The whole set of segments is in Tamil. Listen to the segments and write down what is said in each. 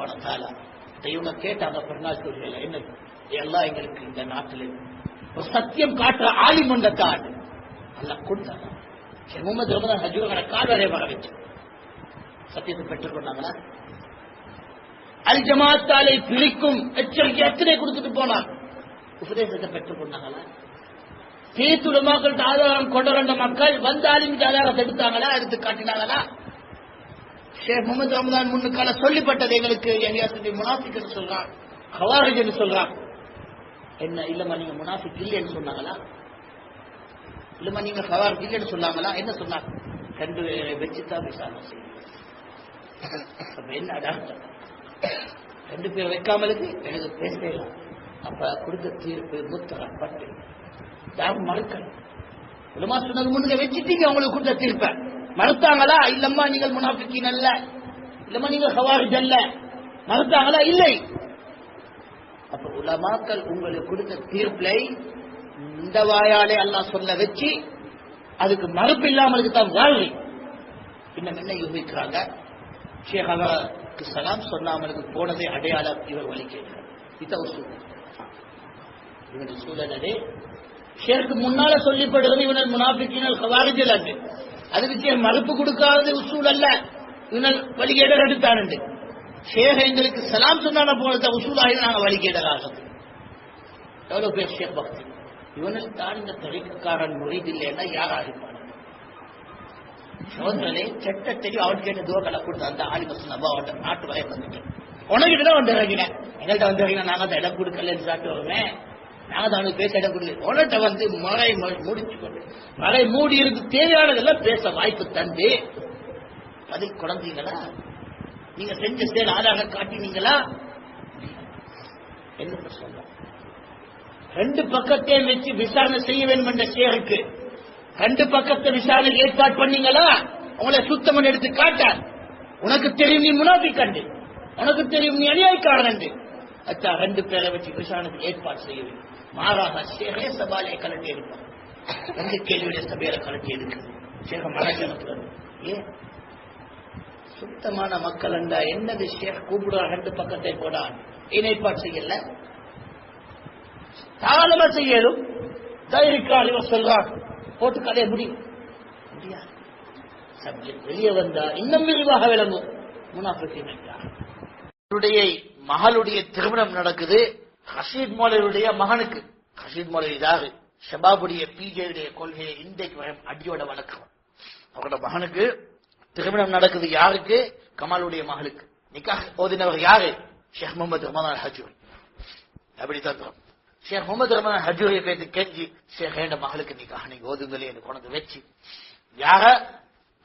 போன தாலா இவங்க கேட்டாங்க பெருநாள் தொழில என்ன? எல்லாம் எங்களுக்கு இந்த நாட்டில் ஒரு சத்தியம் காட்டுற ஆலிமண்ட காடு. எல்லாம் கொடுத்தாங்க சரி, முகமது ரமதான் ஹஜூரோட கால் வரைய வர வச்சு. சத்தியத்தை பெற்றுக் கொண்டாங்களா? அல் ஜமாத்தாலை பிரிக்கும் எச்சரிக்கை எத்தனை கொடுத்துட்டு போனார்? உபதேசத்தை பெற்றுக் கொண்டாங்களா? தீத்துலமாக்கள் ஆதாரம் கொண்ட வந்த மக்கள் வந்தாலும் ஆதாரத்தை எடுத்தாங்களா? எடுத்து காட்டினாங்களா? ஷேக் முகமது ரமதான் முன்னுக்கால சொல்லிப்பட்டது எங்களுக்கு. எஹியாசுடைய முனாஃபிக் என்று சொல்றான். ஹவாரிஜ்னு சொல்றான். என்ன இல்லம்மா நீங்க முனாஃபிக் இல்லைன்னு சொன்னாங்களா? இல்லம்மா நீங்க ஹவாரிஜ் இல்லைன்னு சொன்னாங்களா? என்ன சொன்னாங்க ரெண்டு பேரை வச்சுதான் விசாரணை செய்யும் என்ன அடாப்டம் ரெண்டு பேர் வைக்காமலுக்கு எனக்கு பேசலாம் அப்ப கொடுத்த தீர்ப்பு முத்தரம் பட்டு யாரும் மறுக்கணும் உலமா சொன்னது முன்னுக்கு வச்சுட்டீங்க அவங்களுக்கு கொடுத்த தீர்ப்பேன் மறுத்தாங்களா? இல்லம்மா நீங்கள் முனாஃபிக்கின் அல்ல. இல்லம்மா நீங்கள் ஹவாரிஜ் அல்ல. மறுத்தாங்களா? இல்லை. அப்ப உலமாக்கள் உங்களுக்கு கொடுத்த தீர்ப்பை இந்த வாயாலே அல்லாஹ் சொல்ல வச்சு அதுக்கு மறுப்பு இல்லாமலுக்கு தான் வாழ்வு இன்னும் என்ன யூகிக்கிறாங்க? ஷேக் அலாக்கு சலாம் சொல்லாமலுக்கு போனதை அடையாளம் இவர் வலிக்கிறார் இதான் ஒரு சூழல் இவனுடைய சூழல் ஷேருக்கு முன்னால சொல்லிப்படுறது இவனர் முனாபிக்கினர் ஹவாரிஜல் அன்று அதுக்கு ஷேக் மறுப்பு கொடுக்காதது உசூல் அல்ல? இவனர் வழிகேடர் எடுத்தானுண்டு ஷேக எங்களுக்கு சலாம் சொன்னான போனத உசூலாகி நாங்கள் வழிகேடராக. எவ்வளவு பேர் ஷேக் பக்தி? இவனில் தான் இந்த தொழிற்காரன் முறிதில்லைன்னா யார் ஆகிப்பான? சோதனை செட்ட தெரியும் அவன் கேட்ட துவக்களை கொடுத்த அந்த ஆளி மசன் அவன் நாட்டு வரைய வந்துட்டேன் உனக்கிட்ட தான் வந்து இறங்கினேன் எங்கள்கிட்ட வந்து இறங்கினா நாங்கள் அந்த இடம் கொடுக்கலன்னு சாப்பிட்டு வருவேன். நாங்க பேச இடம் கொடுங்க. உனட்ட வந்து மழை முடிச்சு கொண்டு மழை மூடி இருக்கு தேவையானதெல்லாம் பேச வாய்ப்பு தந்து. பதில் குழந்தைங்களா? நீங்க செஞ்ச செயல் ஆதாக காட்டினீங்களா? என்ன சொல்ல ரெண்டு பக்கத்தையும் வச்சு விசாரணை செய்ய வேண்டும் என்ற சேருக்கு ரெண்டு பக்கத்தை விசாரணை ஏற்பாடு பண்ணீங்களா? உங்களை சுத்தம் எடுத்து காட்ட உனக்கு தெரியும் நீ முனாபி கண்டு. உனக்கு தெரியும் நீ அநியாயக்காரன் என்று அச்சா ரெண்டு பேரை வச்சு விசாரணைக்கு ஏற்பாடு செய்ய வேண்டும். மாறாக சேகே சபாலே கலட்டி எடுப்பான் ரெண்டு கேள்வியுடைய சபையில கலட்டி எடுக்கு. சேக மனஜனத்துல ஏன் சுத்தமான மக்கள் என்றா என்னது ஷேக் கூப்பிடுவா ரெண்டு பக்கத்தை போடான். இணைப்பாடு செய்யல. தாராளமா செய்யலும். தைரிக்கார் இவர் சொல்றார். போட்டு கதைய முடியும் முடியாது சப்ஜெக்ட் வெளியே வந்தா இன்னும் விரிவாக விளங்கும். முனாஃபிக்கின் அவருடைய மகளுடைய திருமணம் நடக்குது. ஹசீத் மோலையுடைய மகனுக்கு ஹசீத் மோலை யாரு ஷபாபுடைய பிஜேயுடைய கொள்கையை இன்றைக்கு அடியோட வழக்கம் அவரோட மகனுக்கு திருமணம் நடக்குது யாருக்கு? கமாலுடைய மகளுக்கு. நிக்காக ஓதினவர் யாரு? ஷேக் முகமது ரமதான் ஹஜூரி. அப்படி தந்தோம் ஷேக் முகமது ரமதான் ஹஜூரியை பேசி கெஞ்சி ஷேக் ஏண்ட மகளுக்கு நிக்காக நீங்க ஓதுங்களே என்று கொண்டு வச்சு யார?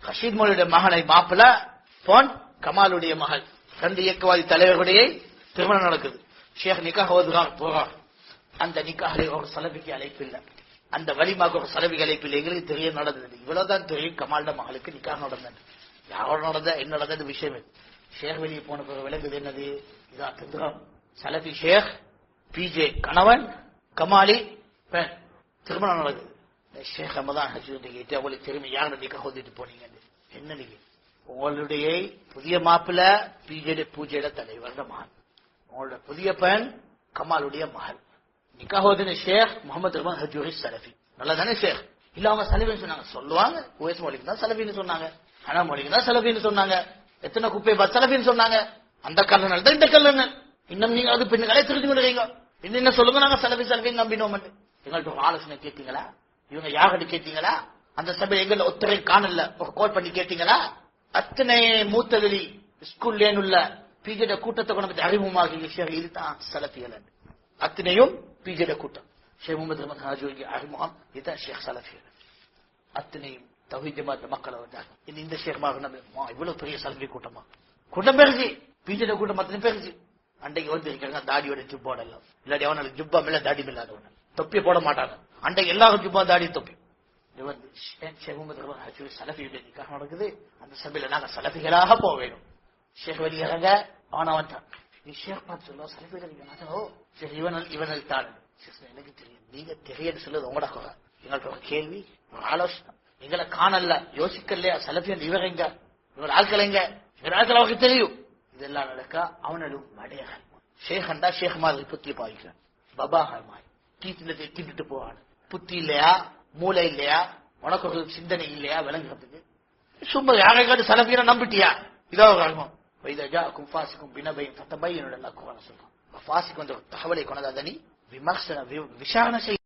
ஹஷீத் மோலியுடைய மகனை மாப்பிள போன் கமாலுடைய மகள். ரெண்டு இயக்கவாதி தலைவர்களுடைய திருமணம் நடக்குது. ஷேக் நிக்காஹ் ஓதுகிறார் போறார் அந்த நிக்காஹில் ஒரு சலபிக்கு அழைப்பு இல்லை அந்த வலிமாக ஒரு சலபிக்கு அழைப்பு இல்லை எங்களுக்கு தெரிய நடந்தது. இவ்வளவுதான் தெரியும் கமால்ட மகளுக்கு நிக்காக நடந்தது. யாரோட நடந்த என்ன நடந்தது விஷயம். ஷேக் வெளியே போன பிறகு விளங்குது என்னது? இதா தந்திரம் சலபி ஷேக் பிஜே கணவன் கமாலி பெண். திருமணம் நடக்குது. ஷேக் ரமதான் ஹஜூர் கேட்டு அவங்களுக்கு திரும்பி யாரோட நிக்காக ஓதிட்டு போனீங்க என்ன நீங்க? உங்களுடைய புதிய மாப்பிள்ள பிஜேடி பூஜையிட தலைவர் மகன். உங்களோட புதிய பெண் கமாலுடைய மகள். நிக்காஹோதின ஷேக் முகமது ரஹ்மான் ஹஜூரி சலஃபி. நல்லா தானே ஷேக்? இல்ல அவங்க சலபின்னு சொன்னாங்க. சொல்லுவாங்க. ஓஎஸ் மொழிக்கு தான் சலபின்னு சொன்னாங்க. அனா மொழிக்கு தான் சலபின்னு சொன்னாங்க. எத்தனை குப்பை பார்த்து சலபின்னு சொன்னாங்க. அந்த கல்லணல் தான் இந்த கல்லணல் இன்னும் நீங்க அது பின்னுகளே திருத்தி விடுறீங்க இன்னும் என்ன சொல்லுங்க? நாங்க சலபி சலபின்னு நம்பினோம் எங்கள்கிட்ட ஒரு ஆலோசனை கேட்டீங்களா? இவங்க யார்கிட்ட கேட்டீங்களா? அந்த சபையில் எங்களை ஒத்தரை காணல. ஒரு கோல் பண்ணி கேட்டீங்களா? அத்தனை மூத்தவெளி ஸ்கூல் ஸ்கூல்லேன்னு உள்ள பிஜேட கூட்டத்தை கொண்டு வந்து அறிமுகமாகி இதுதான் சலபிகள் அத்தனையும் பிஜேட கூட்டம். ஷேக் முகமது ரஹ்மான் ஹாஜூரி அறிமுகம். இதுதான் ஷேக் சலபிகள் அத்தனையும் தவிஜ ஜமாத் மக்களை வந்தாங்க இனி இந்த ஷேக் மாதிரி இவ்வளவு பெரிய சலபி கூட்டமா? கூட்டம் பெருசு. பிஜேட கூட்டம் அத்தனை பெருசு. அன்றைக்கு வந்து இருக்காங்க தாடியோட ஜுப்போட எல்லாம் இல்லாட்டி அவனால ஜுப்பா மேல தாடி இல்லாதவன தொப்பி போட மாட்டாங்க அன்றைக்கு எல்லாரும் ஜுப்பா தாடி தொப்பி. இது சலபியுடைய நிக்காக நடக்குது. அந்த சபையில நாங்க சலபிகளாக போக வேணும் ஷேக் வெளியிறங்க இறங்க அவன்தான் நீ ஷேக் பார்த்து சொல்ல சலபிகள் நீங்க ஓ சரி இவன் இவனல் தான். எனக்கு தெரியும். நீங்க தெரியாது சொல்லுது உங்களோட குறை. எங்கள்ட்ட ஒரு கேள்வி ஒரு ஆலோசனை. எங்களை காணல யோசிக்கலையா இவர் எங்க? இவர் ஆட்கள் எங்க? இவர் ஆட்கள் அவருக்கு தெரியும். இதெல்லாம் நடக்க? அவனோட மடையகன் ஷேகண்டா ஷேக் மாதிரி புத்தி பாவிக்கிறான். பபாகர் மாதிரி டீத்துல திட்டுட்டு போவான். புத்தி இல்லையா? மூளை இல்லையா? உனக்கு ஒரு சிந்தனை இல்லையா? விளங்குறதுக்கு. சும்மா யாரைக்காட்டு சலபீரை நம்பிட்டியா? இதோ காரணம். وإذا جاءكم فاسق بنبي فتبينوا لأن أكون رسولا. فاسق تحولي كون هذا ذني بمخسر بشأن شيء